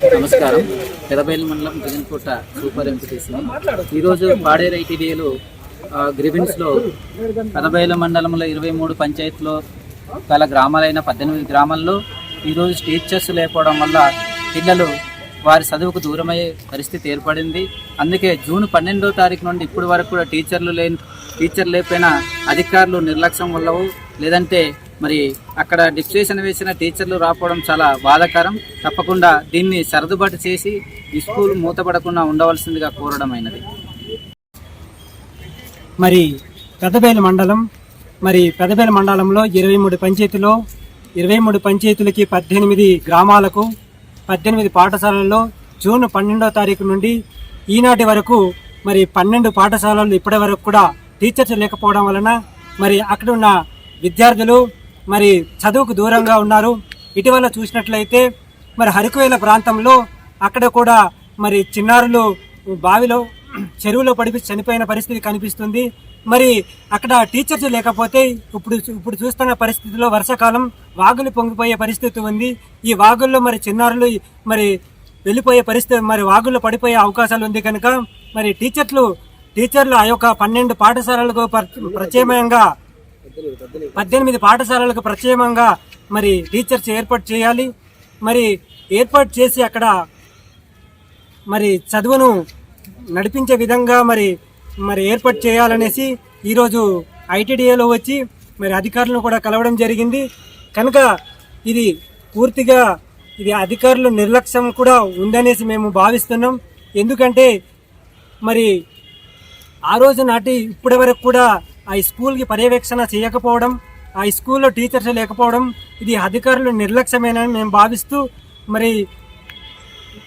నమస్కారం. పెదబైలు మండలం జగన్కోట super MPTC. ఈరోజు పాడేరు ఐటీడీఏలో గ్రివిన్స్లో పెదబైలు మండలంలో ఇరవై మూడు పంచాయతీలో గల గ్రామాలైన పద్దెనిమిది గ్రామాల్లో ఈరోజు టీచర్స్ లేకపోవడం వల్ల పిల్లలు వారి చదువుకు దూరమయ్యే పరిస్థితి ఏర్పడింది. అందుకే జూన్ పన్నెండో తారీఖు నుండి ఇప్పటి వరకు కూడా టీచర్లు లేని టీచర్ లేకపోయినా అధికారులు నిర్లక్ష్యం వల్లవు లేదంటే మరి అక్కడ డిస్ట్రేషన్ వేసిన టీచర్లు రాకపోవడం చాలా బాధాకరం. తప్పకుండా దీన్ని సర్దుబాటు చేసి ఈ స్కూల్ మూతపడకుండా ఉండవలసిందిగా కోరడమైనది మరి పెద్దబేలు మండలం మరి పెద్దబేలు మండలంలో ఇరవై మూడు పంచాయతీలో ఇరవై మూడు పంచాయతీలకి పద్దెనిమిది గ్రామాలకు పద్దెనిమిది పాఠశాలల్లో జూన్ పన్నెండో తారీఖు నుండి ఈనాటి వరకు మరి పన్నెండు పాఠశాలలు ఇప్పటి వరకు కూడా టీచర్స్ లేకపోవడం వలన మరి అక్కడ ఉన్న విద్యార్థులు మరి చదువుకు దూరంగా ఉన్నారు. ఇటీవల చూసినట్లయితే మరి హరికువేల ప్రాంతంలో అక్కడ కూడా మరి చిన్నారులు బావిలో చెరువులో పడిపి చనిపోయిన పరిస్థితి కనిపిస్తుంది. మరి అక్కడ టీచర్స్ లేకపోతే ఇప్పుడు ఇప్పుడు చూస్తున్న పరిస్థితిలో వర్షాకాలం వాగులు పొంగిపోయే పరిస్థితి ఉంది. ఈ వాగుల్లో మరి చిన్నారులు మరి వెళ్ళిపోయే పరిస్థితి మరి వాగుల్లో పడిపోయే అవకాశాలు ఉంది కనుక మరి టీచర్లు టీచర్లు ఆ యొక్క పన్నెండు పాఠశాలలకు ప్ర- ప్రత్యేకంగా పద్దెనిమిది పాఠశాలలకు ప్రత్యేకంగా మరి టీచర్స్ ఏర్పాటు చేయాలి. మరి ఏర్పాటు చేసి అక్కడ మరి చదువును నడిపించే విధంగా మరి మరి ఏర్పాటు చేయాలనేసి ఈరోజు ఐటీడీఏలో వచ్చి మరి అధికారులను కూడా కలవడం జరిగింది. కనుక ఇది పూర్తిగా ఇది అధికారుల నిర్లక్ష్యం కూడా ఉందనేసి మేము భావిస్తున్నాం. ఎందుకంటే మరి ఆ రోజు నాటి ఇప్పటి వరకు కూడా ఆ స్కూల్కి పర్యవేక్షణ చేయకపోవడం ఆ స్కూల్లో టీచర్స్ లేకపోవడం ఇది అధికారులు నిర్లక్ష్యమేనని మేము భావిస్తూ మరి